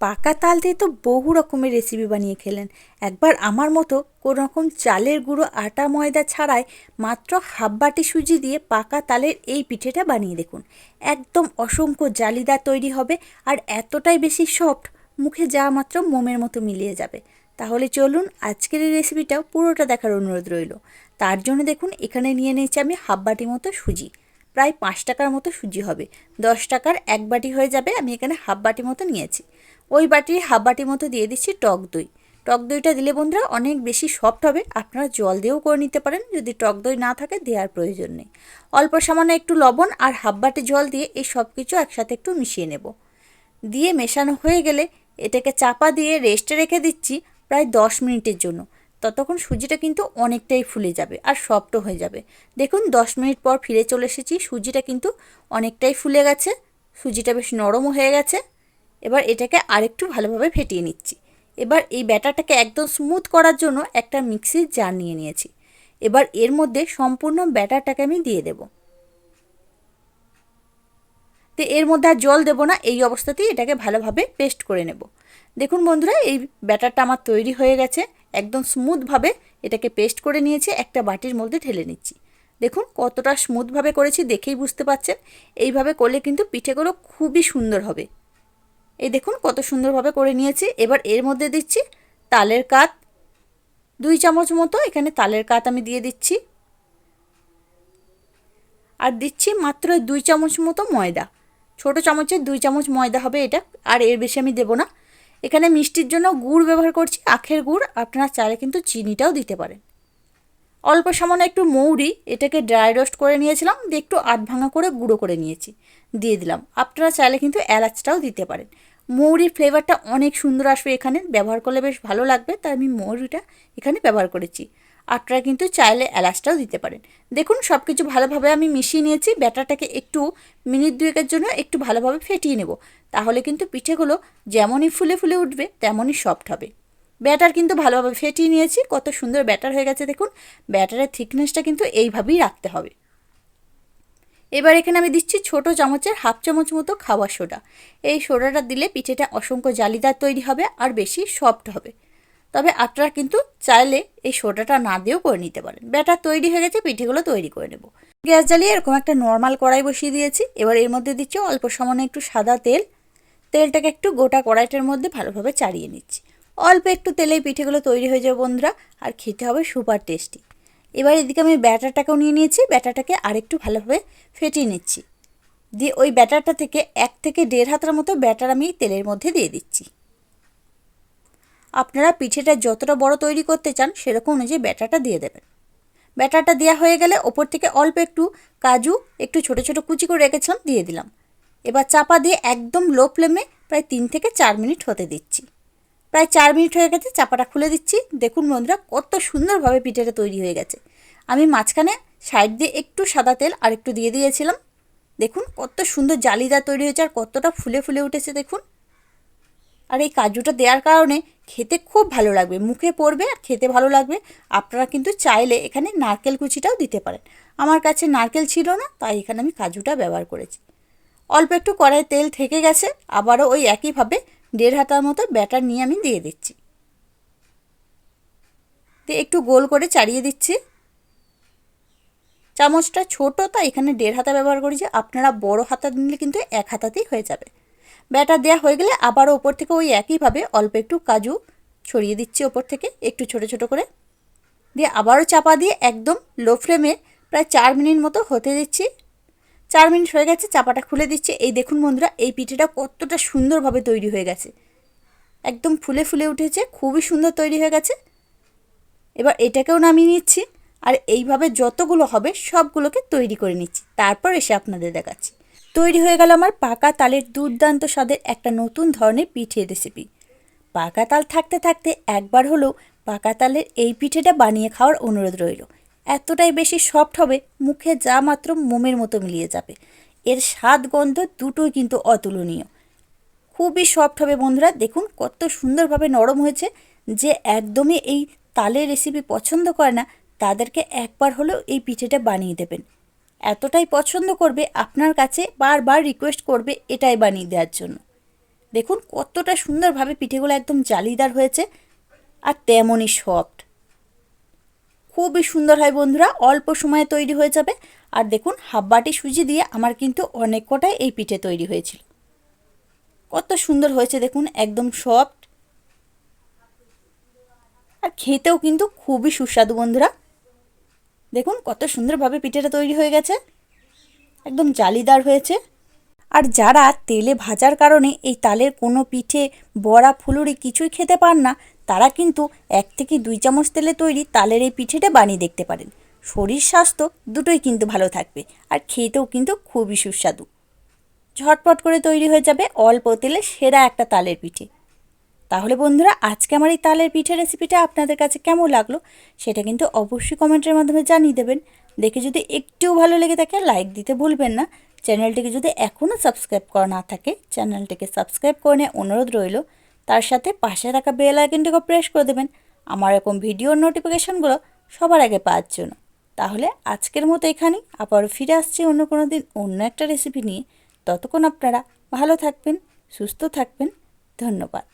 পাকা তাল দিয়ে তো বহু রকমের রেসিপি বানিয়ে খেলেন। একবার আমার মতো রকম চালের গুঁড়ো, আটা, ময়দা ছাড়াই মাত্র হাফ বাটি সুজি দিয়ে পাকা তালের এই পিঠেটা বানিয়ে দেখুন। একদম অসংখ্য জালিদার তৈরি হবে আর এতটাই বেশি সফট মুখে যা মাত্র মোমের মতো মিলিয়ে যাবে। তাহলে চলুন আজকের এই রেসিপিটাও পুরোটা দেখার অনুরোধ রইল। তার জন্য দেখুন, এখানে নিয়ে নিয়েছি আমি হাফ বাটি মতো সুজি। প্রায় পাঁচ টাকার মতো সুজি হবে। দশ টাকার এক বাটি হয়ে যাবে, আমি এখানে হাফ বাটি মতো নিয়েছি। ওই বাটির হাফ বাটি মতো দিয়ে দিচ্ছি টক দই। টক দইটা দিলে বন্ধুরা অনেক বেশি সফট হবে, আপনারা জল দিয়েও করে নিতে পারেন, যদি টক দই না থাকে দেওয়ার প্রয়োজন নেই। অল্প সামান্য একটু লবণ আর হাফ বাটি জল দিয়ে এই সব কিছু একসাথে একটু মিশিয়ে নেব। দিয়ে মেশানো হয়ে গেলে এটাকে চাপা দিয়ে রেস্টে রেখে দিচ্ছি প্রায় দশ মিনিটের জন্য। ততক্ষণ সুজিটা কিন্তু অনেকটাই ফুলে যাবে আর সফট হয়ে যাবে। দেখুন, দশ মিনিট পর ফিরে চলে এসেছি, সুজিটা কিন্তু অনেকটাই ফুলে গেছে, সুজিটা বেশ নরমও হয়ে গেছে। এবার এটাকে আরেকটু ভালোভাবে ফেটিয়ে নিচ্ছি। এবার এই ব্যাটারটাকে একদম স্মুথ করার জন্য একটা মিক্সির জার নিয়ে নিয়েছি। এবার এর মধ্যে সম্পূর্ণ ব্যাটারটাকে আমি দিয়ে দেব। তো এর মধ্যে আর জল দেবো না, এই অবস্থাতেই এটাকে ভালোভাবে পেস্ট করে নেব। দেখুন বন্ধুরা, এই ব্যাটারটা আমার তৈরি হয়ে গেছে। একদম স্মুথভাবে এটাকে পেস্ট করে নিয়েছি, একটা বাটির মধ্যে ঢেলে নিচ্ছি। দেখুন কতটা স্মুথভাবে করেছি, দেখেই বুঝতে পাচ্ছেন। এইভাবে করলে কিন্তু পিঠেগুলো খুবই সুন্দর হবে। এই দেখুন কত সুন্দরভাবে করে নিয়েছি। এবার এর মধ্যে দিচ্ছি তালের কাত। দুই চামচ মতো এখানে তালের কাত আমি দিয়ে দিচ্ছি। আর দিচ্ছি মাত্র দুই চামচ মতো ময়দা। ছোট চামচের দুই চামচ ময়দা হবে এটা, আর এর বেশি আমি দেবো না। এখানে মিষ্টির জন্য গুড় ব্যবহার করছি, আখের গুড়। আপনারা চাইলে কিন্তু চিনিটাও দিতে পারেন। অল্প সামান্য একটু মৌরি, এটাকে ড্রাই রোস্ট করে নিয়েছিলাম, দিয়ে একটু আধ ভাঙা করে গুঁড়ো করে নিয়েছি, দিয়ে দিলাম। আপনারা চাইলে কিন্তু এলাচটাও দিতে পারেন। মৌরির ফ্লেভারটা অনেক সুন্দর আসবে এখানে। ব্যবহার করলে বেশ ভালো লাগবে, তাই আমি মৌরিটা এখানে ব্যবহার করেছি। আপনারা কিন্তু চাইলে এলাচটাও দিতে পারেন। দেখুন সব কিছু ভালোভাবে আমি মিশিয়ে নিয়েছি। ব্যাটারটাকে একটু মিনিট দুয়েকের জন্য একটু ভালোভাবে ফেটিয়ে নেব। তাহলে কিন্তু পিঠেগুলো যেমনই ফুলে ফুলে উঠবে, তেমনই সফট হবে। ব্যাটার কিন্তু ভালোভাবে ফেটিয়ে নিয়েছি। কত সুন্দর ব্যাটার হয়ে গেছে দেখুন। ব্যাটারের থিকনেসটা কিন্তু এইভাবেই রাখতে হবে। এবার এখানে আমি দিচ্ছি ছোট চামচের হাফ চামচ মতো খাওয়ার সোডা। এই সোডাটা দিলে পিঠেটা অসংখ্য জালিদার তৈরি হবে আর বেশি সফট হবে। তবে আপনারা কিন্তু চাইলে এই সোডাটা না দিয়েও করে নিতে পারেন। ব্যাটার তৈরি হয়ে গেছে, পিঠেগুলো তৈরি করে নেব। গ্যাস জ্বালিয়ে এরকম একটা নর্মাল কড়াই বসিয়ে দিয়েছি। এবার এর মধ্যে দিচ্ছি অল্প সামান্য একটু সাদা তেল। তেলটাকে একটু গোটা কড়াইটার মধ্যে ভালোভাবে চাড়িয়ে নিচ্ছি। অল্প একটু তেলেই পিঠেগুলো তৈরি হয়ে যাবে বন্ধুরা, আর খেতে হবে সুপার টেস্টি। এবার এদিকে আমি ব্যাটারটাকেও নিয়ে নিয়েছি, ব্যাটারটাকে আরেকটু ভালোভাবে ফেটিয়ে নিচ্ছি। দিয়ে ওই ব্যাটারটা থেকে এক থেকে দেড় হাতের মতো ব্যাটার আমি তেলের মধ্যে দিয়ে দিচ্ছি। আপনারা পিঠেটা যতটা বড় তৈরি করতে চান, সেরকম অনুযায়ী ব্যাটারটা দিয়ে দেবেন। ব্যাটারটা দেওয়া হয়ে গেলে ওপর থেকে অল্প একটু কাজু, একটু ছোট ছোট কুচি করে রেখেছিলাম, দিয়ে দিলাম। এবার চাপা দিয়ে একদম লো ফ্লেমে প্রায় তিন থেকে চার মিনিট হতে দিচ্ছি। প্রায় চার মিনিট হয়ে গেছে, চাপাটা খুলে দিচ্ছি। দেখুন বন্ধুরা, কত সুন্দরভাবে পিঠেটা তৈরি হয়ে গেছে। আমি মাঝখানে সাইড দিয়ে একটু সাদা তেল আর একটু দিয়ে দিয়েছিলাম। দেখুন, কত সুন্দর জালিদার তৈরি হয়েছে আর কতটা ফুলে ফুলে উঠেছে, দেখুন। আর এই কাজুটা দেওয়ার কারণে খেতে খুব ভালো লাগবে, মুখে পড়বে আর খেতে ভালো লাগবে। আপনারা কিন্তু চাইলে এখানে নারকেল কুচিটাও দিতে পারেন। আমার কাছে নারকেল ছিল না, তাই এখানে আমি কাজুটা ব্যবহার করেছি। অল্প একটু কড়াই তেল থেকে গেছে, আবারও ওই একইভাবে দেড় হাতার মতো ব্যাটার নিয়ে আমি দিয়ে দিচ্ছি। দিয়ে একটু গোল করে চাড়িয়ে দিচ্ছি। চামচটা ছোট, তাই এখানে দেড় হাতা ব্যবহার করেছি আপনারা বড় হাতা নিলে কিন্তু এক হাতাতেই হয়ে যাবে। ব্যাটার দেওয়া হয়ে গেলে আবারও ওপর থেকে ওই একইভাবে অল্প একটু কাজু ছড়িয়ে দিচ্ছি ওপর থেকে, একটু ছোট ছোট করে। দিয়ে আবারও চাপা দিয়ে একদম লো ফ্লেমে প্রায় চার মিনিট মতো হতে দিচ্ছি। চার মিনিট হয়ে গেছে, চাপাটা খুলে দিচ্ছে। এই দেখুন বন্ধুরা, এই পিঠেটা কতটা সুন্দরভাবে তৈরি হয়ে গেছে। একদম ফুলে ফুলে উঠেছে, খুবই সুন্দর তৈরি হয়ে গেছে। এবার এটাকেও নামিয়ে নিচ্ছি, আর এইভাবে যতগুলো হবে সবগুলোকে তৈরি করে নিচ্ছি। তারপর এসে আপনাদের দেখাচ্ছি। তৈরি হয়ে গেল আমার পাকা তালের দুর্দান্ত স্বাদের একটা নতুন ধরনের পিঠে রেসিপি পাকা তাল থাকতে থাকতে একবার হলেও পাকা তালের এই পিঠেটা বানিয়ে খাওয়ার অনুরোধ রইল। এতটাই বেশি সফট হবে, মুখে যা মাত্র মোমের মতো মিলিয়ে যাবে। এর স্বাদ গন্ধ দুটোই কিন্তু অতুলনীয়। খুবই সফট হবে বন্ধুরা, দেখুন কত সুন্দরভাবে নরম হয়েছে। যে একদমই এই তালের রেসিপি পছন্দ করে না, তাদেরকে একবার হলেও এই পিঠেটা বানিয়ে দেবেন। এতটাই পছন্দ করবে, আপনার কাছে বারবার রিকোয়েস্ট করবে এটাই বানিয়ে দেওয়ার জন্য। দেখুন কতটা সুন্দরভাবে পিঠেগুলো একদম জালিদার হয়েছে, আর তেমনই সফট। খুবই সুন্দর হয় বন্ধুরা, অল্প সময়ে তৈরি হয়ে যাবে। আর দেখুন হাফ সুজি দিয়ে আমার কিন্তু অনেক কটাই এই পিঠে তৈরি হয়েছিল। কত সুন্দর হয়েছে দেখুন, একদম সফট। আর খেতেও কিন্তু খুবই সুস্বাদু বন্ধুরা। দেখুন, কত সুন্দরভাবে পিঠেটা তৈরি হয়ে গেছে। একদম জালিদার হয়েছে। আর যারা তেলে ভাজার কারণে এই তালের কোনো পিঠে বড়া ফুলুরি কিছুই খেতে পান না তারা কিন্তু এক থেকে দুই চামচ তেলে তৈরি তালের এই পিঠেটা বানিয়ে দেখতে পারেন। শরীর স্বাস্থ্য দুটোই কিন্তু ভালো থাকবে আর খেতেও কিন্তু খুবই সুস্বাদু। ঝটপট করে তৈরি হয়ে যাবে অল্প তেলে সেরা একটা তালের পিঠে। তাহলে বন্ধুরা, আজকে আমার এই তালের পিঠে রেসিপিটা আপনাদের কাছে কেমন লাগল সেটা কিন্তু অবশ্যই কমেন্টের মাধ্যমে জানিয়ে দেবেন। দেখে যদি একটুও ভালো লেগে থাকে, লাইক দিতে ভুলবেন না। চ্যানেলটিকে যদি এখনও সাবস্ক্রাইব করা না থাকে, চ্যানেলটিকে সাবস্ক্রাইব করে নিয়ে অনুরোধ রইল। তার সাথে পাশে থাকা বেল আইকনটিকে প্রেস করে দেবেন। আমার এরকম ভিডিওর নোটিফিকেশনগুলো সবার আগে পাওয়ার জন্য। তাহলে আজকের মতো এখানেই। আবার ফিরে আসছি অন্য কোনো দিন অন্য একটা রেসিপি নিয়ে। ততক্ষণ আপনারা ভালো থাকবেন, সুস্থ থাকবেন। ধন্যবাদ।